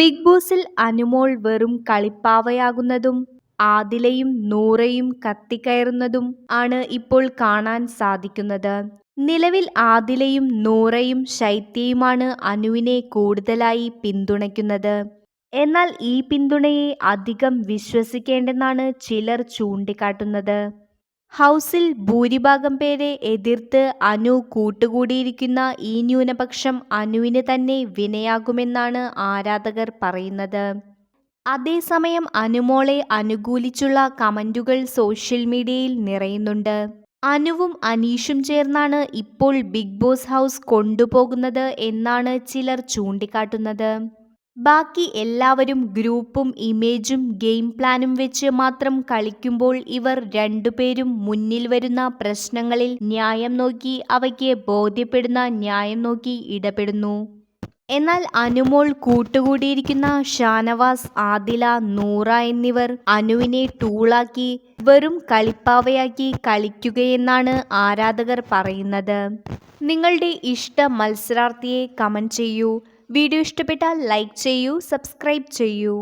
Big ബോസിൽ അനുമോൾ വെറും കളിപ്പാവയാകുന്നതും ആദിലയും നൂറയും കത്തിക്കയറുന്നതും ആണ് ഇപ്പോൾ കാണാൻ സാധിക്കുന്നത്. നിലവിൽ ആദിലയും നൂറയും ശൈത്യയുമാണ് അനുവിനെ കൂടുതലായി പിന്തുണയ്ക്കുന്നത്. എന്നാൽ ഈ പിന്തുണയെ അധികം വിശ്വസിക്കേണ്ടെന്നാണ് ചിലർ ചൂണ്ടിക്കാട്ടുന്നത്. ഹൗസിൽ ഭൂരിഭാഗം പേരെ എതിർത്ത് അനു കൂട്ടുകൂടിയിരിക്കുന്ന ഈ ന്യൂനപക്ഷം അനുവിന് തന്നെ വിനയാകുമെന്നാണ് ആരാധകർ പറയുന്നത്. അതേസമയം അനുമോളെ അനുകൂലിച്ചുള്ള കമന്റുകൾ സോഷ്യൽ മീഡിയയിൽ നിറയുന്നുണ്ട്. അനുവും അനീഷും ചേർന്നാണ് ഇപ്പോൾ ബിഗ് ബോസ് ഹൗസ് കൊണ്ടുപോകുന്നത് എന്നാണ് ചിലർ ചൂണ്ടിക്കാട്ടുന്നത്. ബാക്കി എല്ലാവരും ഗ്രൂപ്പും ഇമേജും ഗെയിം പ്ലാനും വെച്ച് മാത്രം കളിക്കുമ്പോൾ ഇവർ രണ്ടുപേരും മുന്നിൽ വരുന്ന പ്രശ്നങ്ങളിൽ ന്യായം നോക്കി അവയ്ക്ക് ബോധ്യപ്പെടുന്ന ന്യായം നോക്കി ഇടപെടുന്നു. എന്നാൽ അനുമോൾ കൂട്ടുകൂടിയിരിക്കുന്ന ഷാനവാസ് ആദില നൂറ എന്നിവർ അനുവിനെ ടൂളാക്കി വെറും കളിപ്പാവയാക്കി കളിക്കുകയെന്നാണ് ആരാധകർ പറയുന്നത്. നിങ്ങളുടെ ഇഷ്ട മത്സരാർത്ഥിയെ കമന്റ് ചെയ്യൂ. വീഡിയോ ഇഷ്ടപ്പെട്ടാൽ ലൈക്ക് ചെയ്യൂ സബ്സ്ക്രൈബ് ചെയ്യൂ.